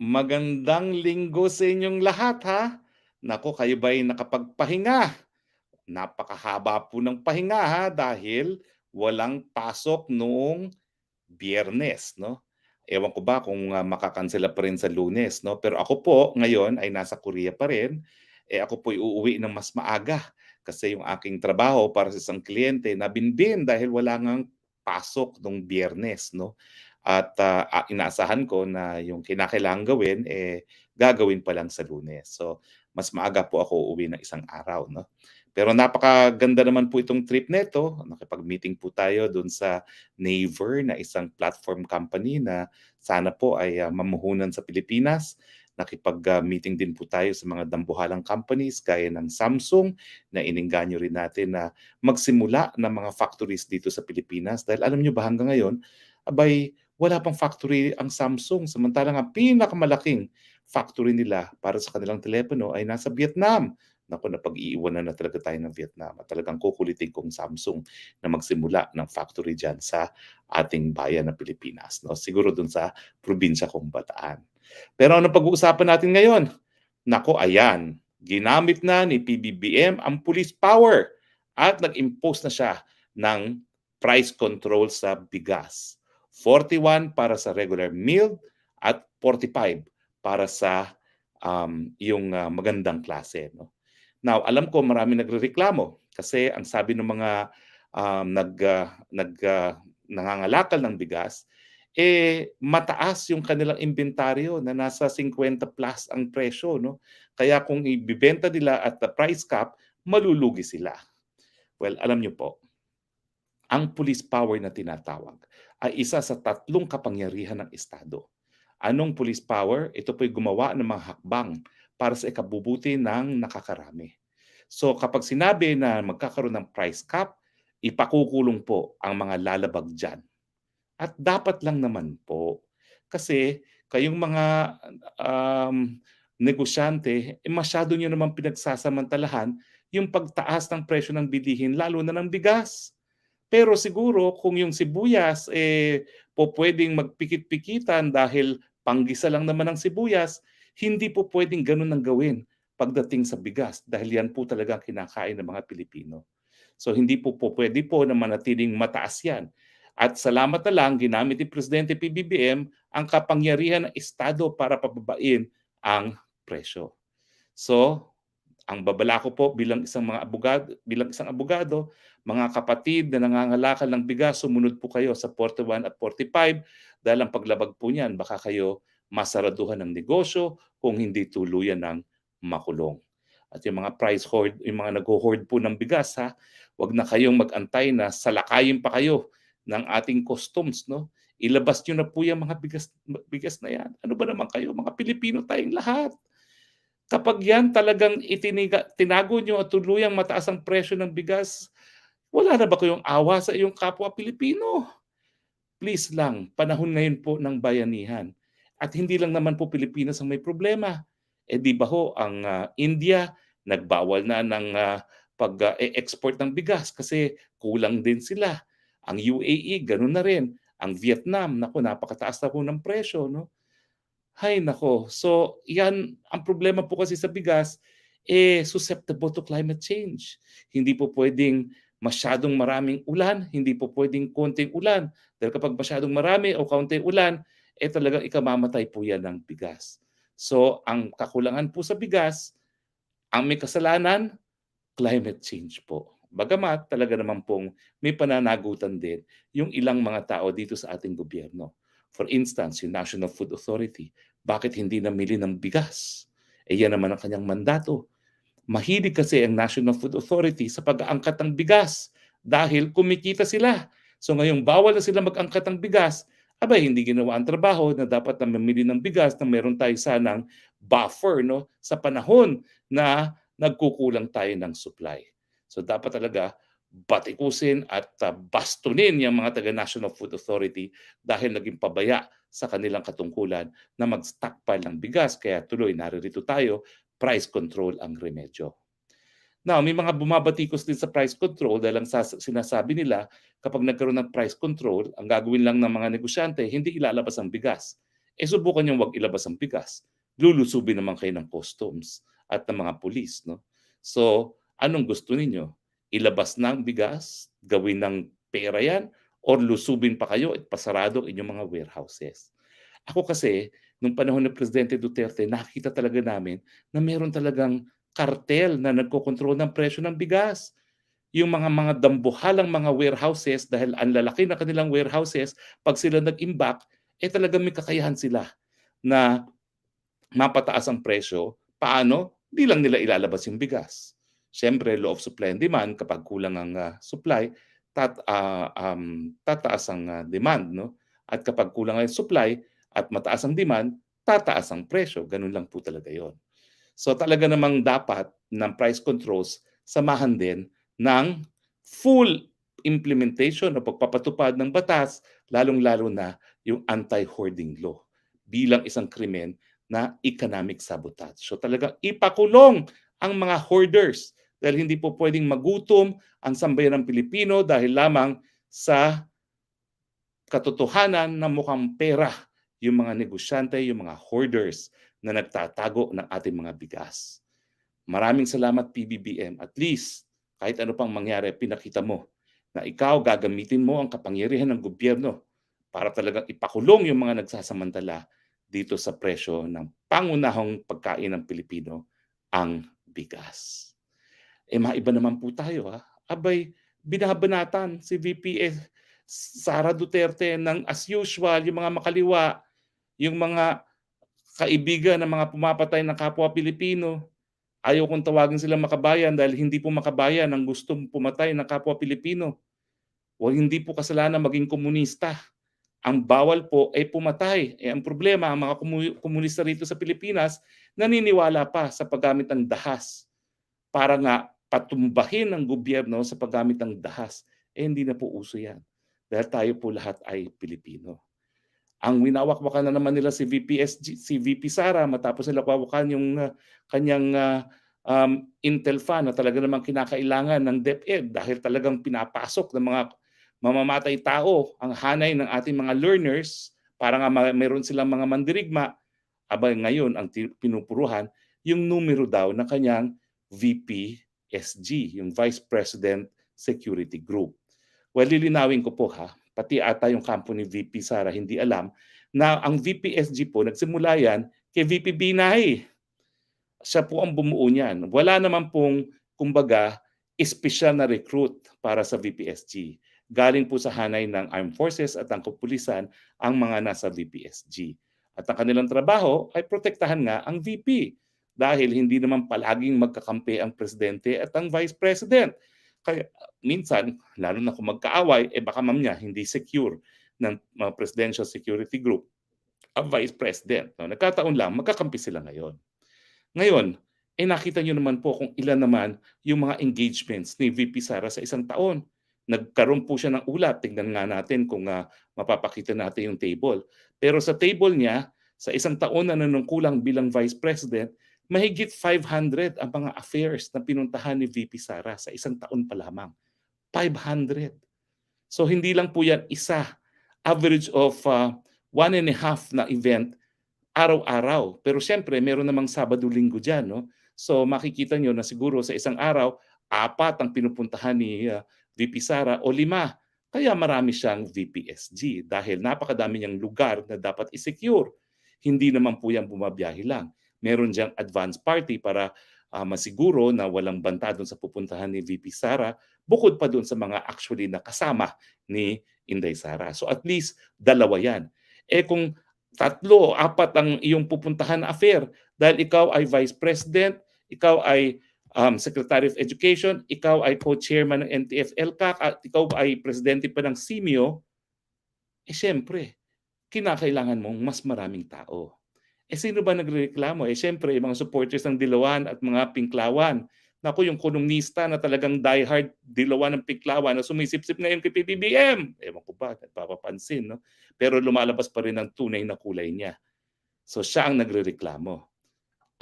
Magandang linggo sa inyong lahat ha. Naku, kayo ba'y nakapagpahinga? Napakahaba po ng pahinga ha dahil walang pasok noong Biyernes 'no. Ewan ko ba kung, ah, makakansela pa rin sa Lunes 'no, pero ako po ngayon ay nasa Korea pa rin. Eh, ako po'y uuwi ng mas maaga kasi yung aking trabaho para sa isang kliyente nabinbin dahil wala ngang pasok nung Biyernes 'no. At, ah, inaasahan ko na yung kinakailangang gawin, eh, gagawin pa lang sa Lunes. So, mas maaga po ako uuwi ng isang araw 'no. Pero napakaganda naman po itong trip nito, nakipag-meeting po tayo dun sa Naver na isang platform company na sana po ay, ah, mamuhunan sa Pilipinas. Nakipag, ah, meeting din po tayo sa mga dambuhalang companies gaya ng Samsung na inengganyo rin natin na magsimula ng mga factories dito sa Pilipinas. Dahil alam niyo ba hanggang ngayon, abay wala pang factory ang Samsung samantalang ang pinakamalaking factory nila para sa kanilang telepono ay nasa Vietnam. Naku, napag-iiwanan na talaga tayo ng Vietnam at talagang kukulitin kong Samsung na magsimula ng factory diyan sa ating bayan ng Pilipinas 'no, siguro dun sa probinsya kong Bataan. Pero anong pag-uusapan natin ngayon? Naku, ayan, ginamit na ni PBBM ang police power at nag-impose na siya ng price control sa bigas. 41 para sa regular milled at 45 para sa, um, yung, ah, magandang klase 'no. Now, alam ko maraming nagrereklamo kasi ang sabi ng mga, um, nag, ah, nag, ah, nangangalakal ng bigas, eh, mataas yung kanilang inventaryo na nasa 50 plus ang presyo 'no. Kaya kung ibebenta nila at the price cap, malulugi sila. Well, alam niyo po, ang police power na tinatawag ay isa sa tatlong kapangyarihan ng Estado. Anong police power? Ito po'y gumawa ng mga hakbang para sa ikabubuti ng nakakarami. So kapag sinabi na magkakaroon ng price cap, ipakukulong po ang mga lalabag diyan. At dapat lang naman po. Kasi kayong mga, um, negosyante, eh, masyado niyo namang pinagsasamantalahan yung pagtaas ng presyo ng bilihin lalo na ng bigas. Pero siguro kung yung sibuyas, eh, pupuwedeng magpikit-pikitan dahil panggisa lang naman ang sibuyas, hindi po puwedeng gano'n ang gawin pagdating sa bigas dahil yan po talaga ang kinakain ng mga Pilipino. So hindi po pupuwede po na manatiling mataas yan. At salamat na lang ginamit ni Presidente PBBM ang kapangyarihan ng Estado para pababain ang presyo. So, ang babala ko po bilang isang mga abogado bilang isang abogado, mga kapatid na nangangalakal ng bigas, sumunod po kayo sa 41 at 45 dahil ang paglabag po niyan baka kayo masaraduhan ng negosyo kung hindi tuluyan ng makulong. At yung mga price hoard, yung mga nagho-hoard po ng bigas ha, wag na kayong mag-antay na salakayin pa kayo ng ating customs no. Ilabas niyo na po yung mga bigas bigas na yan. Ano ba naman kayo, mga Pilipino tayong lahat. Kapag yan talagang itiniga tinago niyo at tuluyang mataas ang presyo ng bigas, wala na ba kayong awa sa iyong kapwa Pilipino? Please lang, panahon ngayon po ng bayanihan. At hindi lang naman po Pilipinas ang may problema. Eh di ba ho ang ah, India nagbawal na ng ah, pag-e-export ng bigas kasi kulang din sila. Ang UAE gano'n na rin. Ang Vietnam, naku napakataas na po ng presyo 'no. Hay naku, so yan ang problema po kasi sa bigas, eh, susceptible to climate change. Hindi po puwedeng masyadong maraming ulan, hindi po puwedeng konting ulan. Dahil kapag masyadong marami o kaunting ulan, eh, talagang ikamamatay po yan ng bigas. So, ang kakulangan po sa bigas, ang may kasalanan, climate change po. Bagamat talaga naman pong may pananagutan din yung ilang mga tao dito sa ating gobyerno. For instance, yung National Food Authority, bakit hindi namili ng bigas? Eh, yan naman ang kanyang mandato. Mahilig kasi ang National Food Authority sa pag-aangkat ng bigas dahil kumikita sila. So ngayong bawal na sila mag-angkat ng bigas, abay hindi ginawa ang trabaho na dapat na mamili ng bigas na meron tayo sanang buffer no sa panahon na nagkukulang tayo ng supply. So dapat talaga batikusin at uh, bastunin yung mga taga National Food Authority dahil naging pabaya sa kanilang katungkulan na mag-stockpile ng bigas kaya tuloy naririto tayo price control ang remedyo. Now, may mga bumabatikos din sa price control dahil ang sinasabi nila kapag nagkaroon ng price control, ang gagawin lang ng mga negosyante, hindi ilalabas ang bigas. eh subukan niyong wag ilabas ang bigas. Lulusubin naman kayo ng customs at ng mga pulis, no? So, anong gusto ninyo? Ilabas ang bigas, gawin ng pera yan, or lusubin pa kayo at pasarado inyong mga warehouses. Ako kasi, nung panahon ni Presidente Duterte, nakita talaga namin na meron talagang kartel na nagkokontrol ng presyo ng bigas. Yung mga mga dambuhalang mga warehouses dahil ang lalaki na kanilang warehouses, pag sila nag-imbak, eh talagang may kakayahan sila na mapataas ang presyo. Paano? Di lang nila ilalabas yung bigas. Siyempre, law of supply and demand, kapag kulang ang ah, supply, tat, ah, um, tataas ang ah, demand. No? At kapag kulang ang supply at mataas ang demand, tataas ang presyo. Ganun lang po talaga yon. So talaga namang dapat ng price controls samahan din ng full implementation o pagpapatupad ng batas, lalong-lalo na yung anti-hoarding law bilang isang krimen na economic sabotage. So talagang ipakulong ang mga hoarders dahil hindi po pwedeng magutom ang sambayan ng Pilipino dahil lamang sa katotohanan na mukhang pera yung mga negosyante, yung mga hoarders na nagtatago ng ating mga bigas. Maraming salamat PBBM. At least, kahit ano pang mangyari, pinakita mo na ikaw gagamitin mo ang kapangyarihan ng gobyerno para talagang ipakulong yung mga nagsasamantala dito sa presyo ng pangunahong pagkain ng Pilipino, ang bigas. Eh maiba naman po tayo ha. Abay, binabanatan si VP eh, Sara Duterte ng as usual, yung mga makaliwa, yung mga kaibigan ng mga pumapatay ng kapwa Pilipino. Ayaw kong tawagin sila makabayan dahil hindi po makabayan ang gustong pumatay ng kapwa Pilipino. O hindi po kasalanan maging komunista. Ang bawal po ay pumatay. Eh, ang problema, ang mga komu- komunista rito sa Pilipinas, naniniwala pa sa paggamit ng dahas para nga patumbahin ng gobyerno sa paggamit ng dahas. Eh, hindi na po uso yan. Dahil tayo po lahat ay Pilipino. Ang winawakwakan na naman nila si VP, SG, si VP Sara matapos nila wawakan yung uh, kanyang uh, um, Intel fan na talaga namang kinakailangan ng DepEd dahil talagang pinapasok ng mga mamamatay tao ang hanay ng ating mga learners para nga mayroon silang mga mandirigma. Aba ngayon ang pinupuruhan yung numero daw ng kanyang VP SG, yung Vice President Security Group. Well, lilinawin ko po ha, pati ata yung kampo ni VP Sara hindi alam na ang VPSG po nagsimula yan kay VP Binay. Siya po ang bumuo niyan. Wala naman pong kumbaga espesyal na recruit para sa VPSG. Galing po sa hanay ng Armed Forces at ang kapulisan ang mga nasa VPSG. At ang kanilang trabaho ay protektahan nga ang VP dahil hindi naman palaging magkakampi ang presidente at ang vice president. Kaya minsan, lalo na kung magkaaway, eh baka mamaya hindi secure ng uh, Presidential Security Group ang Vice President. No? Nagkataon lang, magkakampi sila ngayon. Ngayon, eh nakita nyo naman po kung ilan naman yung mga engagements ni VP Sara sa isang taon. Nagkaroon po siya ng ulat. Tingnan nga natin kung uh, mapapakita natin yung table. Pero sa table niya, sa isang taon na nanungkulang bilang Vice President, mahigit 500 ang mga affairs na pinuntahan ni VP Sara sa isang taon pa lamang. 500. So hindi lang po yan isa. Average of uh, one and a half na event araw-araw. Pero siyempre, meron namang Sabado-Linggo dyan. No? So makikita nyo na siguro sa isang araw, apat ang pinupuntahan ni uh, VP Sara o lima. Kaya marami siyang VPSG dahil napakadami niyang lugar na dapat i-secure. Hindi naman po yan bumabiyahe lang meron diyang advance party para uh, masiguro na walang banta doon sa pupuntahan ni VP Sara bukod pa doon sa mga actually na kasama ni Inday Sara. So at least dalawa yan. Eh kung tatlo apat ang iyong pupuntahan na affair dahil ikaw ay Vice President, ikaw ay um, Secretary of Education, ikaw ay co-chairman ng NTF-ELCAC at ikaw ay presidente pa ng SIMIO, eh siyempre, kinakailangan mong mas maraming tao. Eh sino ba nagrereklamo? Eh siyempre, mga supporters ng Dilawan at mga Pinklawan. Naku, yung kolumnista na talagang diehard Dilawan ng Pinklawan na sumisipsip ngayon kay PBBM. Ewan ko ba, nagpapapansin. No? Pero lumalabas pa rin ang tunay na kulay niya. So siya ang nagrereklamo.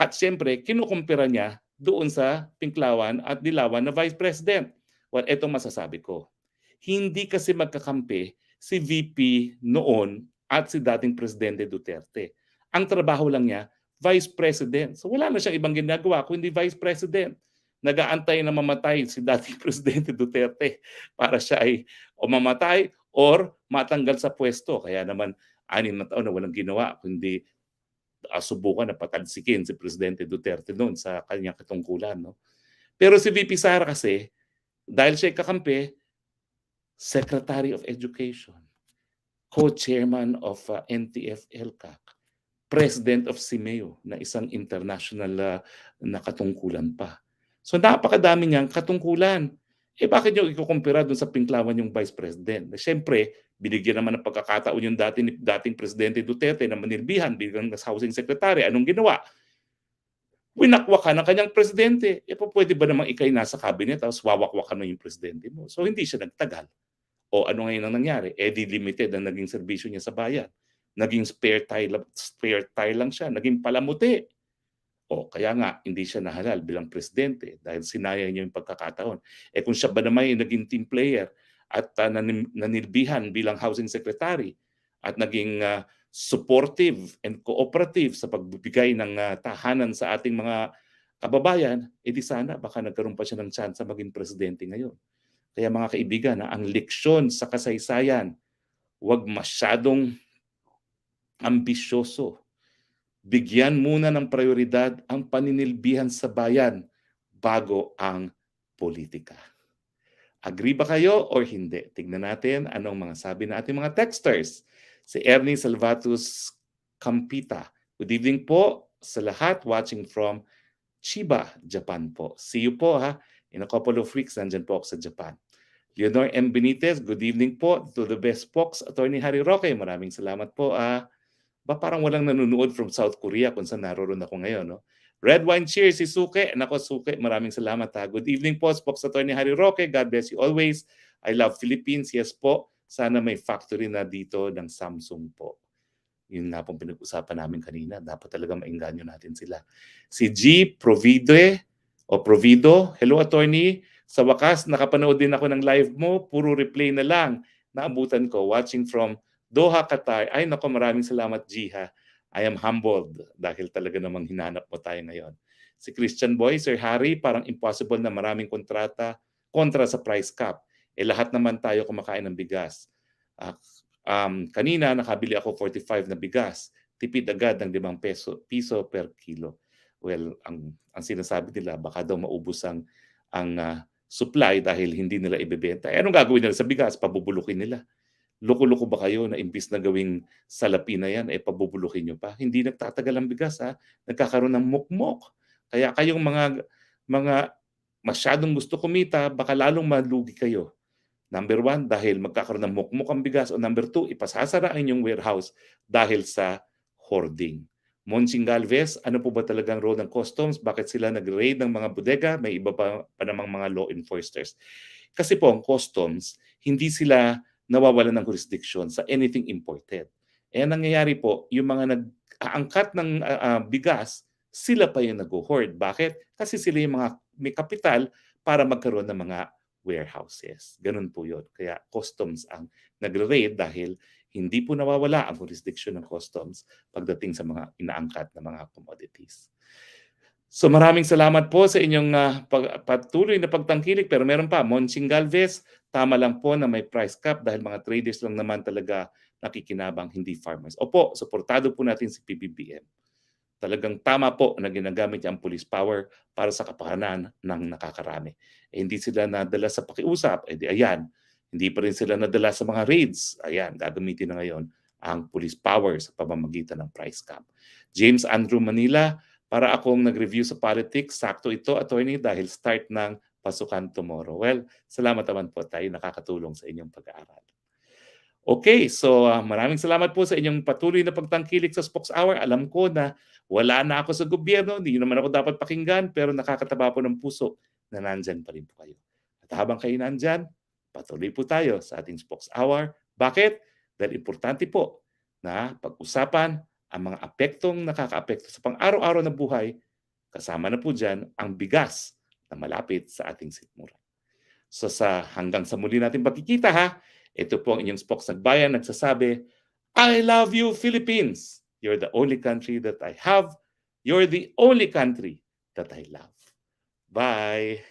At siyempre, kinukumpira niya doon sa Pinklawan at Dilawan na Vice President. Well, eto masasabi ko. Hindi kasi magkakampi si VP noon at si dating Presidente Duterte. Ang trabaho lang niya, Vice President. So wala na siyang ibang ginagawa kundi Vice President. Nagaantay na mamatay si dating Presidente Duterte para siya ay o mamatay or matanggal sa pwesto. Kaya naman anim na taon na walang ginawa kundi uh, subukan na patalsikin si Presidente Duterte noon sa kanyang katungkulan. No? Pero si VP Sara kasi, dahil siya kakampi, Secretary of Education, co-chairman of uh, NTF-ELCAC, president of CIMEO na isang international uh, na katungkulan pa. So napakadami niyang katungkulan. Eh bakit niyo ikukumpira doon sa pinklawan yung vice president? Siyempre, binigyan naman ng pagkakataon yung dating, dating presidente Duterte na manilbihan bilang housing secretary. Anong ginawa? Winakwakan ng kanyang presidente. E po pwede ba namang ikay nasa cabinet tapos wawakwakan mo yung presidente mo? So hindi siya nagtagal. O ano ngayon ang nangyari? Eh di limited ang naging serbisyo niya sa bayan. Naging spare tire, spare tire lang siya. Naging palamuti. O kaya nga, hindi siya nahalal bilang presidente dahil sinayang niya yung pagkakataon. Eh kung siya ba naman yung naging team player at uh, nanilbihan bilang housing secretary at naging uh, supportive and cooperative sa pagbibigay ng uh, tahanan sa ating mga kababayan, edi sana baka nagkaroon pa siya ng chance maging presidente ngayon. Kaya mga kaibigan, ang leksyon sa kasaysayan, huwag masyadong ambisyoso bigyan muna ng prioridad ang paninilbihan sa bayan bago ang politika. Agree ba kayo or hindi? Tignan natin anong mga sabi ng ating mga texters. Si Ernie Salvatus Campita. Good evening po sa lahat watching from Chiba, Japan po. See you po ha. In a couple of weeks, nandyan po ako sa Japan. Leonor M. Benitez, good evening po to the best folks. Attorney Harry Roque, maraming salamat po. Ah, ba parang walang nanonood from South Korea kung saan naroon ako ngayon. No? Red Wine Cheers, si Suke. Nako, Suke, maraming salamat ha. Good evening po, Spox Attorney Harry Roque. God bless you always. I love Philippines. Yes po. Sana may factory na dito ng Samsung po. Yun nga pong pinag-usapan namin kanina. Dapat talaga mainganyo natin sila. Si G. Provide o Provido. Hello, Attorney. Sa wakas, nakapanood din ako ng live mo. Puro replay na lang. Naabutan ko. Watching from Doha, Qatar. Ay, nako, maraming salamat, Jiha. I am humbled dahil talaga namang hinanap mo tayo ngayon. Si Christian Boy, Sir Harry, parang impossible na maraming kontrata kontra sa price cap. Eh lahat naman tayo kumakain ng bigas. Uh, um, kanina nakabili ako 45 na bigas. Tipid agad ng 5 peso, piso per kilo. Well, ang, ang sinasabi nila, baka daw maubos ang, ang uh, supply dahil hindi nila ibebenta. Eh, anong gagawin nila sa bigas? Pabubulukin nila loko-loko ba kayo na imbis na gawing salapi na yan, eh pabubulukin nyo pa? Hindi nagtatagal ang bigas ha. Nagkakaroon ng mukmok. Kaya kayong mga mga masyadong gusto kumita, baka lalong malugi kayo. Number one, dahil magkakaroon ng mukmok ang bigas. O number two, ipasasara ang inyong warehouse dahil sa hoarding. Monsing Galvez, ano po ba talagang role ng customs? Bakit sila nag-raid ng mga bodega? May iba pa, pa namang mga law enforcers. Kasi po ang customs, hindi sila nawawalan ng jurisdiction sa anything imported. Eh nangyayari po, yung mga nag-aangkat ng uh, bigas, sila pa yung nag-hoard. Bakit? Kasi sila yung mga may kapital para magkaroon ng mga warehouses. Ganun po yun. Kaya customs ang nagre-raid dahil hindi po nawawala ang jurisdiction ng customs pagdating sa mga inaangkat na mga commodities. So maraming salamat po sa inyong uh, pag, patuloy na pagtangkilik pero meron pa, Monsing Galvez, tama lang po na may price cap dahil mga traders lang naman talaga nakikinabang, hindi farmers. Opo, suportado po natin si PBBM. Talagang tama po na ginagamit niya ang police power para sa kapahanan ng nakakarami. Eh, hindi sila nadala sa pakiusap, eh di ayan. Hindi pa rin sila nadala sa mga raids. Ayan, gagamitin na ngayon ang police power sa pamamagitan ng price cap. James Andrew Manila, para akong nag-review sa politics. Sakto ito, attorney, dahil start ng pasukan tomorrow. Well, salamat naman po tayo nakakatulong sa inyong pag-aaral. Okay, so uh, maraming salamat po sa inyong patuloy na pagtangkilik sa Spokes Hour. Alam ko na wala na ako sa gobyerno, hindi naman ako dapat pakinggan, pero nakakataba po ng puso na nandyan pa rin po kayo. At habang kayo nandyan, patuloy po tayo sa ating Spokes Hour. Bakit? Dahil importante po na pag-usapan ang mga apektong nakakaapekto sa pang-araw-araw na buhay, kasama na po dyan ang bigas na malapit sa ating sikmura. So sa hanggang sa muli natin pagkikita ha, ito po ang inyong Spox Nagbayan nagsasabi, I love you, Philippines. You're the only country that I have. You're the only country that I love. Bye.